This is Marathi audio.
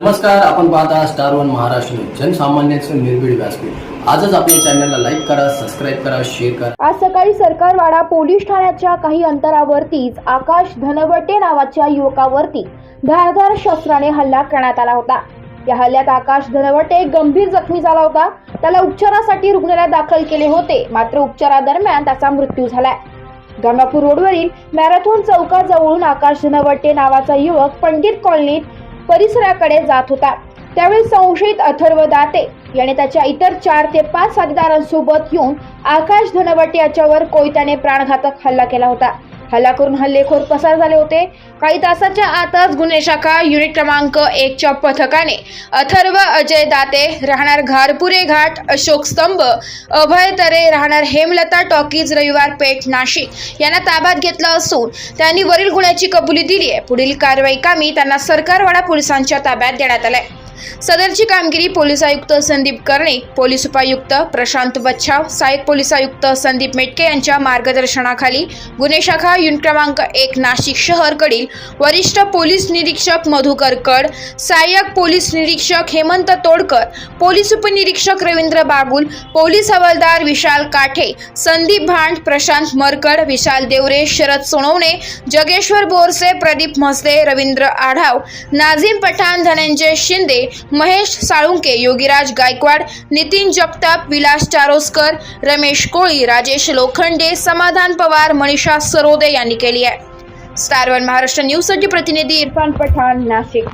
नमस्कार आपण पाहता स्टार वन महाराष्ट्र जनसामान्यांचं निर्भीड व्यासपीठ. आजच आपल्या चॅनलला लाईक करा सबस्क्राईब करा शेअर करा. आज सकाळी सरकारवाडा पोलीस ठाण्याच्या काही अंतरावरतीच आकाश धनवटे नावाच्या युवकावरती धारधार शस्त्राने हल्ला करण्यात आला होता. या हल्ल्यात आकाश धनवटे गंभीर जखमी झाला होता. त्याला उपचारासाठी रुग्णालयात दाखल केले होते. मात्र उपचारादरम्यान त्याचा मृत्यू झालाय. गंगापूर रोडवरील मॅरेथॉन चौकाजवळून आकाश धनवटे नावाचा युवक पंडित कॉलनीत परिसराकडे जात होता. त्यावेळी संशयित अथर्व दाते याने त्याच्या इतर चार ते पाच साथीदारांसोबत येऊन आकाश धनवटे याच्यावर कोयत्याने प्राणघातक हल्ला केला होता. हल्ला करून हल्लेखोर पसार झाले होते. काही तासाच्या आतच गुन्हे शाखा युनिट क्रमांक एकच्या पथकाने अथर्व अजय दाते राहणार घारपुरे घाट अशोक स्तंभ अभय तरे राहणार हेमलता टॉकीज रविवार पेठ नाशिक यांना ताब्यात घेतलं असून त्यांनी वरील गुन्ह्याची कबुली दिली आहे पुढील कारवाई कामी त्यांना सरकारवाडा पोलिसांच्या ताब्यात देण्यात आलंय. सदरची कामगिरी पोलीस आयुक्त संदीप कर्णिक पोलीस उपायुक्त प्रशांत बच्छाव सहाय्यक पोलीस आयुक्त संदीप मेटके यांच्या मार्गदर्शनाखाली गुन्हे शाखा युनिट क्रमांक एक नाशिक शहरकडील वरिष्ठ पोलीस निरीक्षक मधुकर कड सहाय्यक पोलीस निरीक्षक हेमंत तोडकर पोलीस उपनिरीक्षक रवींद्र बाबुल पोलीस हवालदार विशाल काठे संदीप भांड प्रशांत मरकड विशाल देवरे शरद सोनवणे जगेश्वर बोरसे प्रदीप म्हसले रवींद्र आढाव नाझीम पठाण धनंजय शिंदे महेश साळुंके योगीराज गायकवाड नितीन जगताप विलास चारोस्कर रमेश कोळी राजेश लोखंडे समाधान पवार मनीषा सरोदे यांनी केली आहे. स्टार वन महाराष्ट्र न्यूजसाठी प्रतिनिधी इरफान पठाण नाशिक.